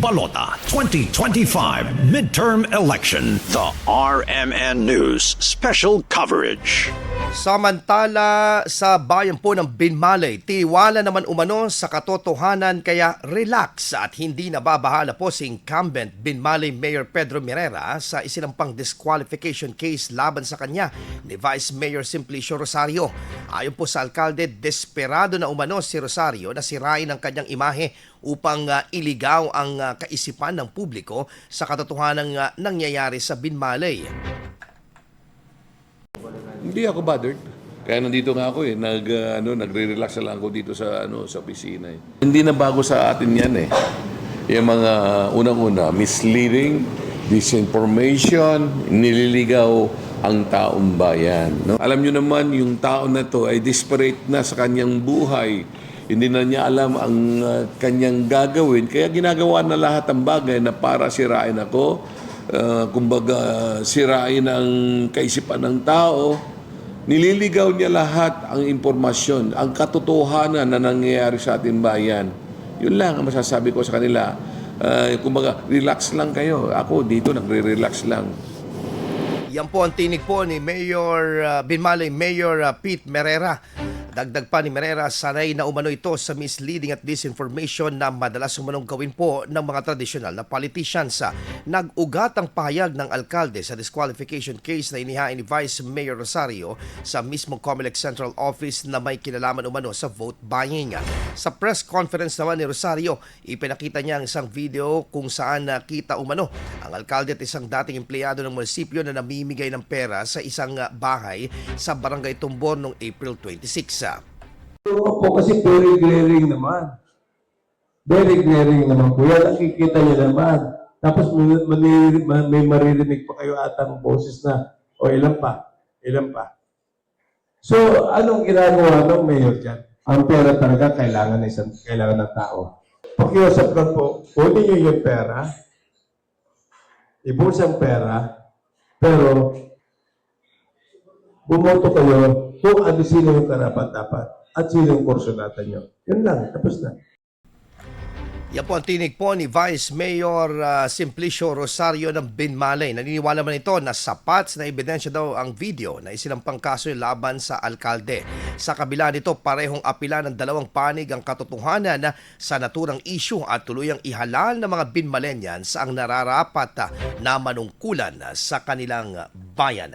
Balota 2025 Midterm Election. The RMN News Special Coverage. Samantala sa bayan po ng Binmalay, tiwala naman umano sa katotohanan kaya relax at hindi nababahala po si incumbent Binmalay Mayor Pedro Mirera sa isinampang disqualification case laban sa kanya ni Vice Mayor Simplicio Rosario. Ayon po sa alkalde, desperado na umano si Rosario na sirain ang kanyang imahe upang ah, iligaw ang ah, kaisipan ng publiko sa katotohanan uh, nangyayari sa Binmalay. Hindi ako bothered. Kaya nandito nga ako eh, nag uh, ano, nagre-relax na lang ako dito sa ano sa opisina eh. Hindi na bago sa atin 'yan eh. Yung mga unang-una, misleading, disinformation, nililigaw ang taong bayan. No? Alam nyo naman, yung tao na to ay desperate na sa kanyang buhay. Hindi na niya alam ang uh, kanyang gagawin. Kaya ginagawa na lahat ang bagay na para sirain ako, uh, kumbaga sirain ang kaisipan ng tao, nililigaw niya lahat ang impormasyon, ang katotohanan na nangyayari sa ating bayan. Yun lang ang masasabi ko sa kanila. Uh, kumbaga, relax lang kayo. Ako dito nagre-relax lang. Yan po ang tinig po ni Mayor uh, Binmalay Mayor uh, Pete Merera. Dagdag pa ni Merera, sanay na umano ito sa misleading at disinformation na madalas umanong gawin po ng mga tradisyonal na politicians. Nag-ugat ang pahayag ng alkalde sa disqualification case na inihain ni Vice Mayor Rosario sa mismong Comelec Central Office na may kinalaman umano sa vote buying. Sa press conference naman ni Rosario, ipinakita niya ang isang video kung saan nakita umano ang alkalde at isang dating empleyado ng munisipyo na namimigay ng pera sa isang bahay sa Barangay Tumbor noong April 26. Oo po, kasi very glaring naman. Very glaring naman po. Yan, nakikita niyo naman. Tapos may, may, maririnig pa kayo atang boses na, o ilan pa, ilan pa. So, anong ginagawa ng mayor dyan? Ang pera talaga kailangan ng isang, kailangan ng tao. Pakiusap lang po, kunin niyo yung pera, ibus ang pera, pero bumoto kayo kung ano sino yung karapat-dapat at sino yung kursunatan nyo. Yun lang, tapos na. Yan po ang tinig po ni Vice Mayor uh, Simplicio Rosario ng Binmalay. Naniniwala man ito na sapat na ebidensya daw ang video na isinampang kaso laban sa alkalde. Sa kabila nito, parehong apila ng dalawang panig ang katotohanan na sa naturang issue at tuluyang ihalal ng mga Binmalenians ang nararapat na manungkulan sa kanilang bayan.